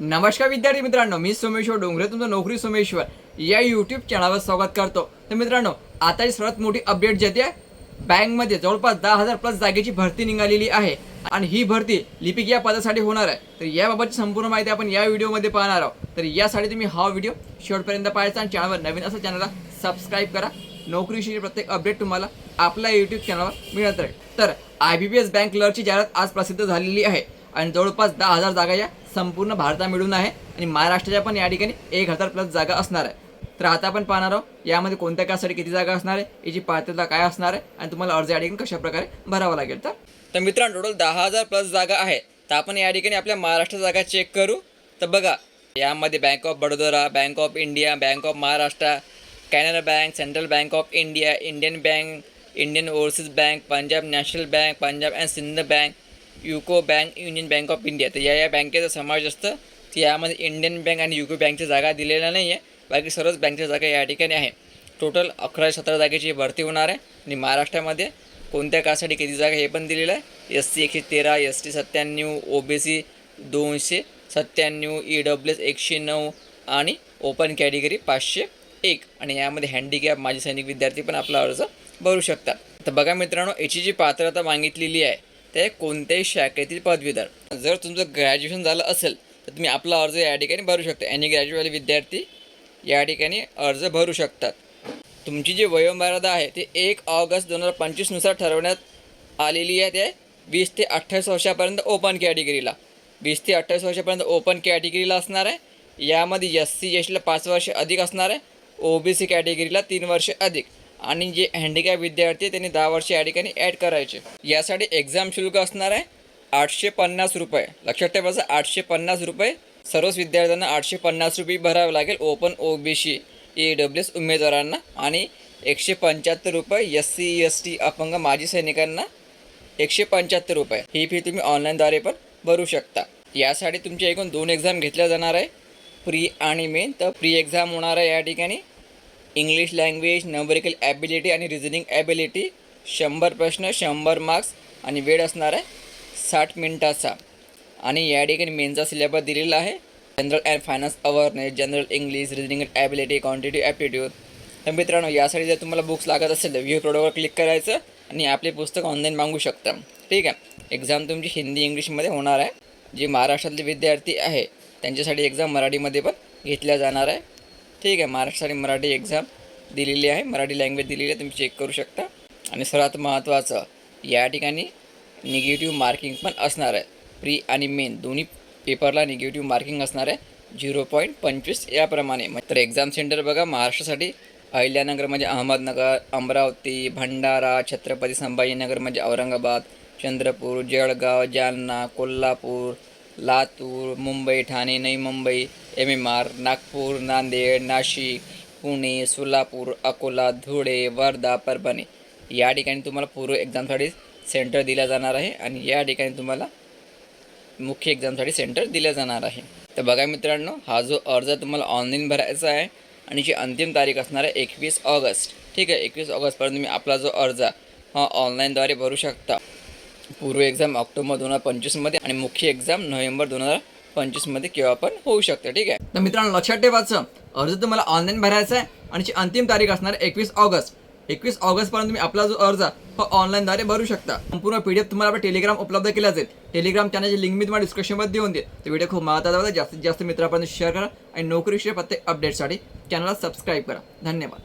नमस्कार विद्यार्थी मित्रांनो मी सोमेश्वर डोंगरे तुमचं नोकरी सोमेश्वर. या यूट्यूब चॅनलवर स्वागत करतो. तर मित्रांनो आता सर्वात मोठी अपडेट जे आहे बँकमध्ये जवळपास दहा हजार प्लस जागेची भरती निघालेली आहे. आणि ही भरती लिपिक या पदासाठी होणार आहे. तर याबाबतची संपूर्ण माहिती आपण या व्हिडिओमध्ये पाहणार आहोत. तर यासाठी तुम्ही हा व्हिडिओ शेवटपर्यंत पाहायचा आणि चॅनलवर नवीन असं चॅनलला सबस्क्राईब करा. नोकरीशी प्रत्येक अपडेट तुम्हाला आपल्या यूट्यूब चॅनलवर मिळत राहील. तर I B P S bank क्लर्कची जाहिरात आज प्रसिद्ध झालेली आहे. आणि जवळपास दहा हजार जागा या संपूर्ण भारता मिळून आहे आणि महाराष्ट्राच्या पण या ठिकाणी एक हजार प्लस जागा असणार आहे. तर आता आपण पाहणार आहोत यामध्ये कोणत्या कासाठी किती जागा असणार आहे याची पात्रता काय असणार आहे आणि तुम्हाला अर्ज या ठिकाणी कशाप्रकारे भरावा लागेल तर? तर मित्रांनो टोटल दहा हजार प्लस जागा आहे. तर आपण या ठिकाणी आपल्या महाराष्ट्र जागा चेक करू. तर बघा यामध्ये bank of Badodara bank of India bank of Maharashtra Canara bank central bank of India Indian bank Indian overseas bank Punjab national bank Punjab and Sindh bank UCO bank union bank of India. तर या या बँकेचा समावेश असतं. तर यामध्ये Indian bank आणि UCO बँकच्या जागा दिलेल्या नाही आहे बाकी सर्वच बँकच्या जागा या ठिकाणी आहे. टोटल अकरा सतरा जागेची भरती होणार आहे. आणि महाराष्ट्रामध्ये कोणत्या कासाठी किती जागा हे पण दिलेलं आहे. एस सी एकशे तेरा एस टी सत्त्याण्णव ओ बी सी दोनशे सत्त्याण्णव ई डब्ल्यू एस एकशे नऊ आणि ओपन कॅटेगरी पाचशे एक. आणि यामध्ये हँडिकॅप माजी सैनिक विद्यार्थी पण आपला अर्ज भरू शकतात. तर बघा मित्रांनो याची जी पात्रता मागितलेली आहे ते कोणत्याही शाखेतील पदवीधर. जर तुमचं ग्रॅज्युएशन झालं असेल तर तुम्ही आपला अर्ज या ठिकाणी भरू शकता. एनी ग्रॅज्युएटवाले विद्यार्थी या ठिकाणी अर्ज भरू शकतात. तुमची जी वयोमर्यादा आहे ती एक ऑगस्ट दोन हजार पंचवीसनुसार ठरवण्यात आलेली आहे. ते वीस ते अठ्ठावीस वर्षापर्यंत ओपन कॅटेगरीला वीस ते अठ्ठावीस वर्षापर्यंत ओपन कॅटेगरीला असणार आहे. यामध्ये एस सी एस टीला पाच वर्ष अधिक असणार आहे. ओ बी सी कॅटेगरीला तीन वर्ष अधिक. आणि जे हँडिकॅप विद्यार्थी त्यांनी दहा वर्ष या ठिकाणी ॲड करायचे. यासाठी एक्झाम शुल्क असणार आहे आठशे पन्नास रुपये. लक्षात ठेवायचं आठशे पन्नास रुपये सर्वच विद्यार्थ्यांना आठशे पन्नास रुपये भरावे लागेल. Open O B C E W S उमेदवारांना आणि एकशे पंच्याहत्तर रुपये एस सी एस टी अपंग माजी सैनिकांना एकशे पंच्याहत्तर रुपये. ही फी तुम्ही ऑनलाईनद्वारे पण भरू शकता. यासाठी तुमच्या एकूण दोन एक्झाम घेतल्या जाणार आहे. प्री आणि मेन तर प्री एक्झाम होणार आहे या ठिकाणी. इंग्लिश लँग्वेज नंबरिकल ॲबिलिटी आणि रिझनिंग ॲबिलिटी शंभर प्रश्न शंभर मार्क्स आणि वेळ असणार आहे साठ मिनिटाचा. आणि या ठिकाणी मेनचा सिलेबस दिलेला आहे. General and finance awareness general English reasoning ability quantity aptitude तर मित्रांनो यासाठी जर तुम्हाला बुक्स लागत असेल तर व्ह्यू प्रोडक्टवर क्लिक करायचं आणि आपले पुस्तक ऑनलाईन मागू शकता. ठीक आहे? एक्झाम तुमची हिंदी इंग्लिशमध्ये होणार आहे. जे महाराष्ट्रातले विद्यार्थी आहे त्यांच्यासाठी एक्झाम मराठीमध्ये पण घेतल्या जाणार आहे. ठीक आहे महाराष्ट्र आणि मराठी एक्झाम दिलेली आहे. मराठी लँग्वेज दिलेली आहे तुम्ही चेक करू शकता. आणि सर्वात महत्त्वाचं या ठिकाणी निगेटिव्ह मार्किंग पण असणार आहे. प्री आणि मेन दोन्ही पेपरला निगेटिव्ह मार्किंग असणार आहे. झिरो पॉईंट पंचवीस याप्रमाणे. तर एक्झाम सेंटर बघा महाराष्ट्रासाठी अहिल्यानगर म्हणजे अहमदनगर अमरावती भंडारा छत्रपती संभाजीनगर म्हणजे Aurangabad Chandrapur Jalgaon Jalna Kolhapur Latur Mumbai Thane Navi Mumbai M M R Nagpur Nanded Nashik Pune Solapur Akola Dhule Wardha Parbhani. या ठिकाणी तुम्हाला पूर्व एक्झामसाठी सेंटर दिल्या जाणार आहे आणि या ठिकाणी तुम्हाला मुख्य एक्झामसाठी सेंटर दिलं जाणार आहे. तर बघा मित्रांनो हा जो अर्ज तुम्हाला ऑनलाईन भरायचा आहे आणि जी अंतिम तारीख असणार आहे एकवीस ऑगस्ट. ठीक आहे एकवीस ऑगस्टपर्यंत तुम्ही आपला जो अर्ज हा ऑनलाईनद्वारे भरू शकता. पूर्व एक्झाम ऑक्टोबर दोन हजार पंचवीसमध्ये आणि मुख्य एक्झाम नोव्हेंबर दोन हजार पंचवीसमध्ये केव्हा पण होऊ शकते ठीक आहे? तर मित्रांनो लक्षात ठेवायचं अर्ज तुम्हाला ऑनलाईन भरायचा आहे आणि जी अंतिम तारीख असणार एकवीस ऑगस्ट. एकवीस ऑगस्टपर्यंत तुम्ही आपला जो अर्ज हा ऑनलाईनद्वारे भरू शकता. संपूर्ण पी डी एफ तुम्हाला आपल्या टेलिग्राम उपलब्ध केला जाईल. टेलिग्राम चॅनलची लिंक मी तुम्हाला डिस्क्रिप्शनमध्ये देऊन देईल. तर व्हिडिओ खूप महत्त्वाचा होता. जास्तीत जास्त मित्रांपर्यंत शेअर करा आणि नोकरीशिवाय प्रत्येक अपडेटसाठी चॅनलला सबस्क्राईब करा. धन्यवाद.